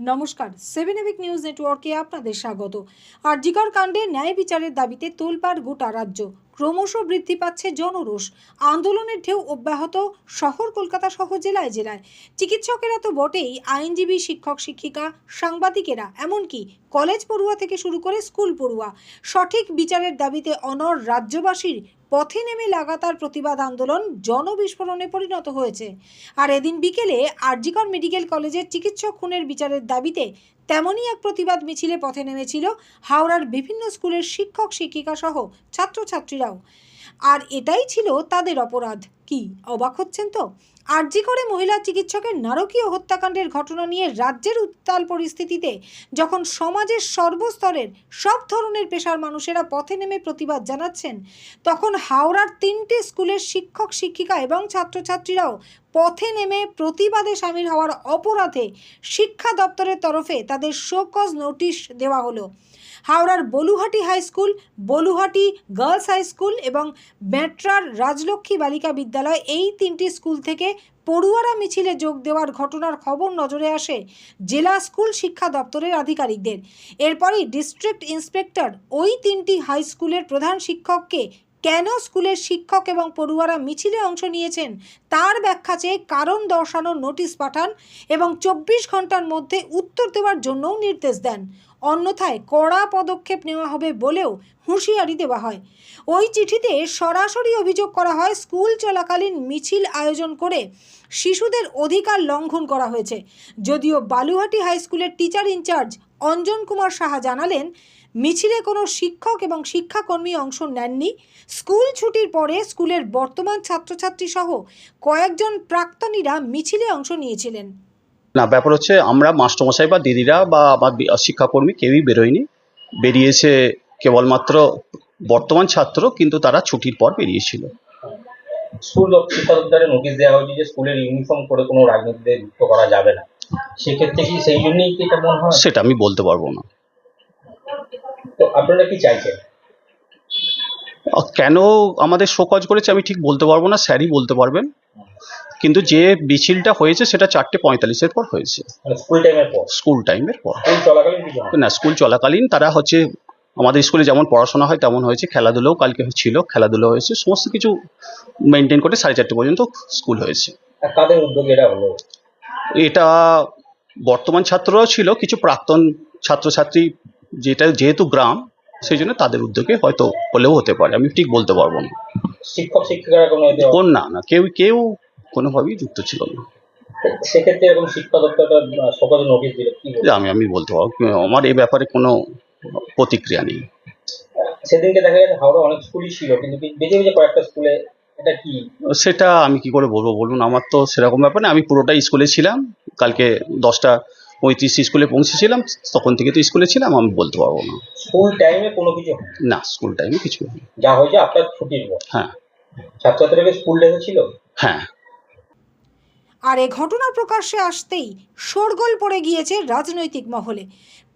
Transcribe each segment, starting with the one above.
নমস্কার সেভেন এভিক নিউজ নেটওয়ার্কে আপনাদের স্বাগত। আরজিকর কাণ্ডে ন্যায় বিচারের দাবিতে তোলপাড় গোটা রাজ্য। ক্রমশ বৃদ্ধি পাচ্ছে জনরোষ। আন্দোলনের ঢেউ অব্যাহত শহর কলকাতা সহ জেলায় জেলায়। চিকিৎসকেরা তো বটেই আইনজীবী, শিক্ষক, শিক্ষিকা, সাংবাদিকেরা, এমনকি কলেজ পড়ুয়া থেকে শুরু করে স্কুল পড়ুয়া। সঠিক বিচারের দাবিতে অনর রাজ্যবাসীর পথে নেমে লাগাতার প্রতিবাদ আন্দোলন জনবিস্ফোরণে পরিণত হয়েছে। আর এদিন বিকেলে আরজিকর মেডিকেল কলেজের চিকিৎসক খুনের বিচারের দাবিতে তেমনই এক প্রতিবাদ মিছিলে পথে নেমেছিল হাওড়ার বিভিন্ন স্কুলের শিক্ষক শিক্ষিকা সহ ছাত্রছাত্রীরাও। আর এটাই ছিল তাদের অপরাধ। কি? অবাক হচ্ছেন তো? আরজি করে মহিলা চিকিৎসকের নারকীয় হত্যাকাণ্ডের ঘটনা নিয়ে রাজ্যের উত্তাল পরিস্থিতিতে যখন সমাজের সর্বস্তরের সব ধরনের পেশার মানুষেরা পথে নেমে প্রতিবাদ জানাচ্ছেন, তখন হাওড়ার তিনটে স্কুলের শিক্ষক, শিক্ষিকা এবং ছাত্রছাত্রীরাও পথে নেমে প্রতিবাদে সামিল হওয়ার অপরাধে শিক্ষা দপ্তরের তরফে তাদের শোকজ নোটিশ দেওয়া হলো। হাওড়ার Baluhati high school, Baluhati girls high school এবং ব্যাট্রার রাজলক্ষ্মী বালিকা বিদ্যালয় এই তিনটি স্কুল থেকে পড়ুয়ারা মিছিলে যোগ দেওয়ার ঘটনার খবর নজরে আসে জেলা স্কুল শিক্ষা দপ্তরের আধিকারিকদের। এরপরই ডিস্ট্রিক্ট ইন্সপেক্টর ওই তিনটি হাই স্কুলের প্রধান শিক্ষককে কেন স্কুলের শিক্ষক এবং পড়ুয়ারা মিছিলে অংশ নিয়েছেন তার ব্যাখ্যা চেয়ে কারণ দর্শানোর নোটিশ পাঠান এবং চব্বিশ ঘণ্টার মধ্যে উত্তর দেওয়ার জন্যও নির্দেশ দেন। অন্যথায় কড়া পদক্ষেপ নেওয়া হবে বলেও হুঁশিয়ারি দেওয়া হয়। ওই চিঠিতে সরাসরি অভিযোগ করা হয়, স্কুল চলাকালীন মিছিল আয়োজন করে শিশুদের অধিকার লঙ্ঘন করা হয়েছে। যদিও বালুহাটি হাই স্কুলের teacher in charge Anjan Kumar Saha জানালেন মিছিলে কোনো শিক্ষক এবং শিক্ষাকর্মী অংশ নেননি। স্কুল ছুটির পরে স্কুলের বর্তমান ছাত্রছাত্রী সহ কয়েকজন প্রাক্তনীরা মিছিলে অংশ নিয়েছিলেন। না ব্যাপার হচ্ছে আমরা মাস্টারমশাই বা দিদিরা বা আমার শিক্ষাকর্মী কেউই বেরোয়নি। বেরিয়েছে কেবলমাত্র বর্তমান ছাত্র কিন্তু তারা ছুটির পর বেরিয়েছিল। স্কুল নোটিশ দেওয়া হয়েছে যে স্কুলের ইউনিফর্ম করে কোনো রাজনীতিতে যুক্ত করা যাবে না। সেক্ষেত্রে কি সেই জন্যই কি এটা মনে হয়? সেটা আমি বলতে পারব না। তো আপনারা কি চাইছেন? কেন আমাদের শোকজ করেছে আমি ঠিক বলতে পারব না স্যারই বলতে পারবেন। কিন্তু যে মিছিলটা হয়েছে সেটা চারটে পঁয়তাল্লিশের পর হয়েছে। মানে স্কুল টাইমের পর? না। স্কুল চলাকালীন তারা হচ্ছে আমাদের স্কুলে যেমন পড়াশোনা হয় তেমন হয়েছে খেলাধুলোও কালকে ছিল খেলাধুলো হয়েছে সমস্ত কিছু মেনটেন করে সাড়ে চারটে পর্যন্ত স্কুল হয়েছে। এটা বর্তমান ছাত্ররাও ছিল কিছু প্রাক্তন ছাত্রছাত্রী যেটা যেহেতু গ্রাম সেই জন্য তাদের উদ্যোগে হয়তো হলেও হতে পারে। আমি ঠিক বলতে পারব না। শিক্ষক শিক্ষিকারা কোনো এতে কোন না না। কেউ কেউ কোনোভাবেই যুক্ত ছিল না। সেক্ষেত্রে এরকম শিক্ষা দপ্তরটা সকালে নোটিশ দিলে কি বলব? আমি আমি বলতে পারব আমার এই ব্যাপারে কোনো প্রতিক্রিয়া নেই। সেদিনকে দেখা গেছে হাওড়া অনেক স্কুলই ছিল কিন্তু বেঁচে বেঁচে কয়েকটা স্কুলে এটা কি? সেটা আমি কি করে বলব বলুন? আমার তো সেরকম ব্যাপার না। আমি পুরোটাই স্কুলে ছিলাম। কালকে দশটা পঁয়ত্রিশ স্কুলে পৌঁছেছিলাম তখন থেকে তো স্কুলে ছিলাম আমি বলতে পারব না। স্কুল টাইমে কোনো কিছু? না স্কুল টাইমে কিছু হয়নি। যা হয়েছে আপনার ছুটির হ্যাঁ। ছাত্রছাত্রীকে স্কুল ড্রেসে ছিল? হ্যাঁ। আর এ ঘটনা প্রকাশ্যে আসতেই শোরগোল পড়ে গিয়েছে রাজনৈতিক মহলে।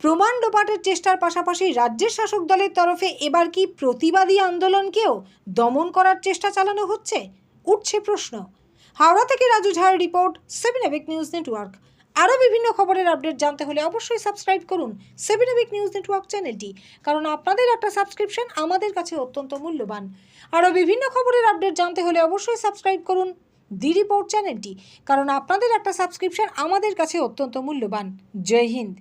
প্রমাণ লোপাটের চেষ্টার পাশাপাশি রাজ্যের শাসক দলের তরফে এবার কি প্রতিবাদী আন্দোলনকেও দমন করার চেষ্টা চালানো হচ্ছে? উঠছে প্রশ্ন। হাওড়া থেকে রাজু ঝাড় রিপোর্ট সেভেন এবিক নিউজ নেটওয়ার্ক। আরও বিভিন্ন খবরের আপডেট জানতে হলে অবশ্যই সাবস্ক্রাইব করুন সেভেন উইক নিউজ নেটওয়ার্ক চ্যানেলটি, কারণ আপনাদের একটা সাবস্ক্রিপশন আমাদের কাছে অত্যন্ত মূল্যবান। আরও বিভিন্ন খবরের আপডেট জানতে হলে অবশ্যই সাবস্ক্রাইব করুন দি রিপোর্ট চ্যানেলটি, কারণ আপনাদের একটা সাবস্ক্রিপশন আমাদের কাছে অত্যন্ত মূল্যবান। জয় হিন্দ।